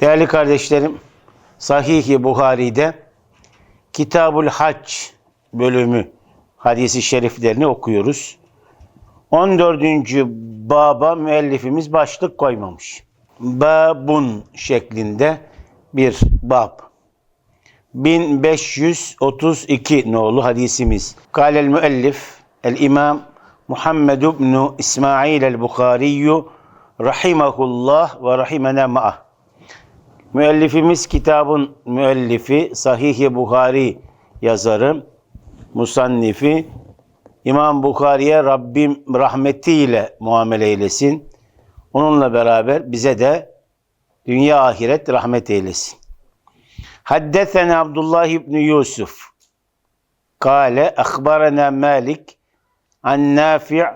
Değerli kardeşlerim, Sahih-i Buhari'de Kitabul Hac bölümü hadisi şeriflerini okuyoruz. 14. baba müellifimiz başlık koymamış. Babun şeklinde bir bab. 1532 nolu hadisimiz. Kâlel müellif el imam Muhammed ibn İsmail el-Bukhari rahimahullah ve rahimena ma'ah. Müellifimiz kitabın müellifi Sahih-i Buhari yazarı, musannifi İmam Bukhari'ye Rabbim rahmetiyle muamele eylesin. Onunla beraber bize de dünya ahiret rahmet eylesin. Haddesena Abdullah ibn Yusuf. Kale akhbarana Malik an Nafi'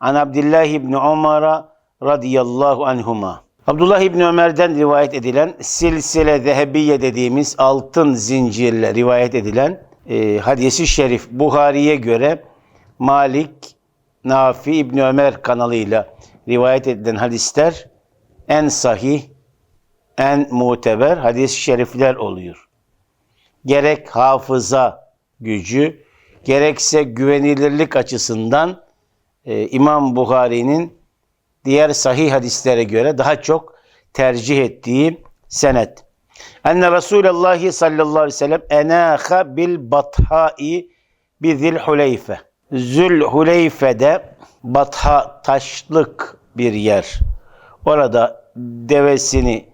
an Abdullah ibn Umar radıyallahu anhuma. Abdullah İbni Ömer'den rivayet edilen silsile zehebiye dediğimiz altın zincirle rivayet edilen e, hadisi şerif Buhari'ye göre Malik, Nafi İbni Ömer kanalıyla rivayet edilen hadisler en sahih, en muteber hadis-i şerifler oluyor. Gerek hafıza gücü, gerekse güvenilirlik açısından e, İmam Buhari'nin diğer sahih hadislere göre daha çok tercih ettiği senet. Enne Resulullah sallallahu aleyhi ve sellem enaha bil bathai bi zilhuleyfe. Zülhuleyfe'de batha taşlık bir yer. Orada devesini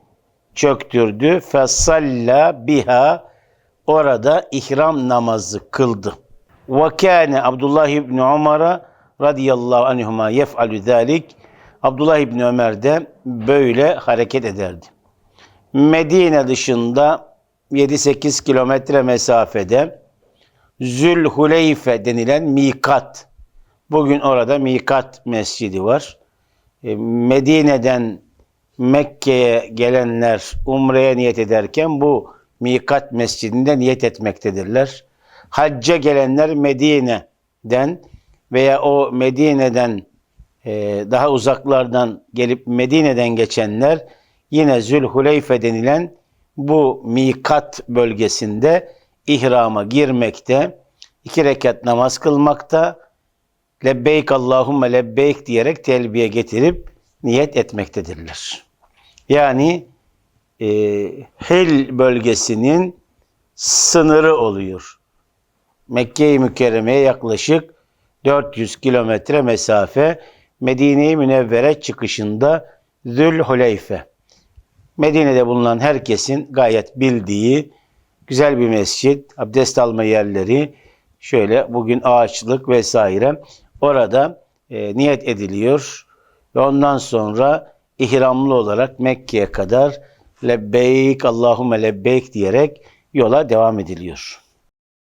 çöktürdü. Fesalla biha orada ihram namazı kıldı. Ve kâne Abdullah İbni Umar'a radıyallahu anhuma yef'alü zâlik. Abdullah İbni Ömer de böyle hareket ederdi. Medine dışında 7-8 kilometre mesafede Zülhuleyfe denilen mikat. Bugün orada mikat mescidi var. E, Medine'den Mekke'ye gelenler umreye niyet ederken bu mikat mescidinde niyet etmektedirler. Hacca gelenler Medine'den veya o Medine'den daha uzaklardan gelip Medine'den geçenler yine Zülhuleyfe denilen bu mikat bölgesinde ihrama girmekte, iki rekat namaz kılmakta, lebbeyk Allahümme lebbeyk diyerek telbiye getirip niyet etmektedirler. Yani e, Hil bölgesinin sınırı oluyor. Mekke-i Mükerreme'ye yaklaşık 400 kilometre mesafe Medine-i Münevvere çıkışında Zülhuleyfe. Medine'de bulunan herkesin gayet bildiği güzel bir mescit, abdest alma yerleri, şöyle bugün ağaçlık vesaire orada e, niyet ediliyor ve ondan sonra ihramlı olarak Mekke'ye kadar lebbeyk Allahümme lebbeyk diyerek yola devam ediliyor.